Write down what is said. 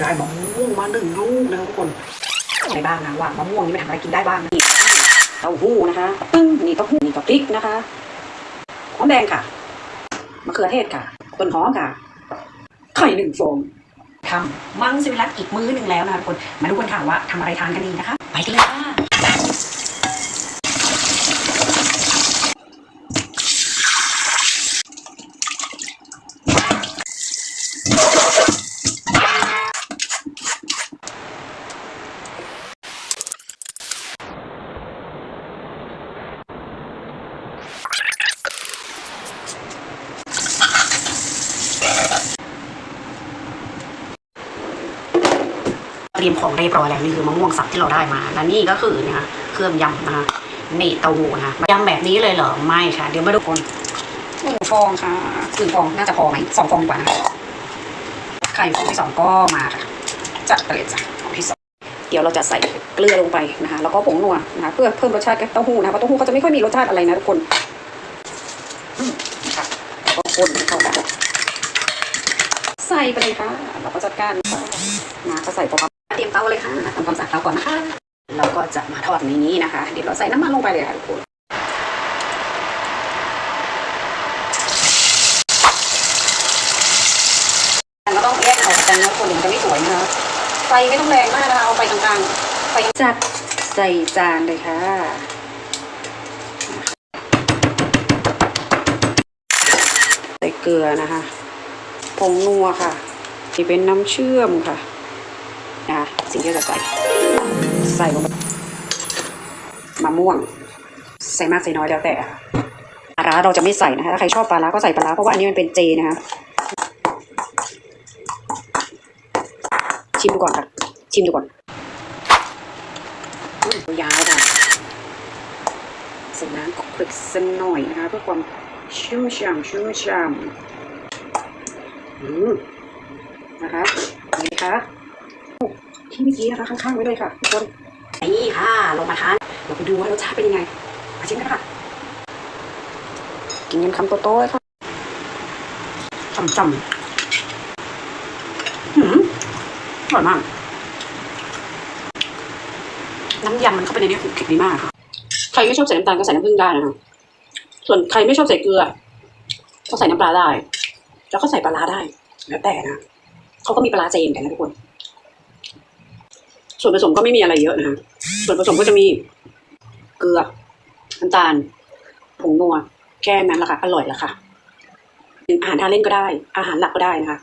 ได้มะม่วงมาหนึ่งลูกนะครับทุกคนอะไรบ้างนะว่ามะม่วงนี้ไม่ทำอะไรกินได้บ้างนี่เต้าหู้นะคะปึ้งนี่เต้าหู้นี่กับพริกนะคะหอมแดงค่ะมะเขือเทศค่ะต้นหอมค่ะไข่หนึ่งฟองทำมังสวิรัตอีกมื้อหนึ่งแล้วนะคะทุกคนมาดูกันค่ะว่าทำอะไรทานกันดีนะคะ ไปกันเลยค่ะ เตรียมของเรียบร้อยแล้วนี่คือมะม่วงสับที่เราได้มาและนี่ก็คือนะคะเครื่องยำนะคะนี่เต้าหู้นะคะยำแบบนี้เลยเหรอไม่ค่ะ เดี๋ยวมาดูคนหนึ่งฟองค่ะหนึ่งฟองน่าจะพอไหมสองฟองดีกว่านะคะไข่ฟองที่สองก็มาค่ะจัดไปเลยจ้ะฟองที่สองเดี๋ยวเราจะใส่เกลือลงไปนะคะ แล้วก็ผงนัวนะคะเพื่อเพิ่มรสชาติแกบเต้าหู้นะเพราะเต้าหู้เขาจะไม่ค่อยมีรสชาติอะไรนะทุกคนค่ะก็คนเข้ากันใส่ไปเลยค่ะเราก็จัดการนะก็ใส่พอครับ เตรียมเตาเลยค่ะทำความสะอาดเตาก่อนนะคะ เราก็จะมาทอดในนี้นะคะ เดี๋ยวเราใส่น้ำมันลงไปเลยค่ะทุกคนเราต้องแยกออกกันนะคนเดี๋ยวมันจะไม่สวยนะคะไฟไม่ต้องแรงมากนะคะเอาไฟกลางๆไฟจัดใส่จานเลยค่ะใส่เกลือนะคะผงนัวค่ะนี่เป็นน้ำเชื่อมค่ะ นะคะสิ่งที่เราจะใส่ ใส่ลงไปมะม่วง ใส่มากใส่น้อยแล้วแต่ปลาร้าเราจะไม่ใส่นะคะถ้าใครชอบปลาร้าก็ใส่ปลาร้าเพราะว่าอันนี้มันเป็นเจนะคะชิมดูก่อนค่ะ ชิมดูก่อนยาวค่ะใส่น้ำคลิกสักหน่อยนะคะเพื่อความชุ่มฉ่ำชุ่มฉ่ำนะคะนี่ค่ะ ที่เมื่อกี้นะคะข้างๆไว้เลยค่ะทุกคนนี่ค่ะลงมาทานเราไปดูว่ารสชาติเป็นยังไงมาชิมกันค่ะ กินกันคำโตๆเลยค่ะจำๆหืมอร่อยมากน้ำยำมันเข้าไปในนี้คือเผ็ดดีมากค่ะ ใครไม่ชอบใส่น้ำตาลก็ใส่น้ำผึ้งได้นะคะส่วนใครไม่ชอบใส่เกลือ ก็ใส่น้ำปลาได้ แล้วก็ใส่ปลาร้าได้ แล้วแต่นะเขาก็มีปลาเจนกันนะทุกคน ส่วนผสมก็ไม่มีอะไรเยอะนะคะส่วนผสมก็จะมีเกลือน้ำตาลผงนัวแค่นั้นแหละค่ะอร่อยละค่ะอาหารทานเล่นก็ได้ อาหารหลักก็ได้นะคะ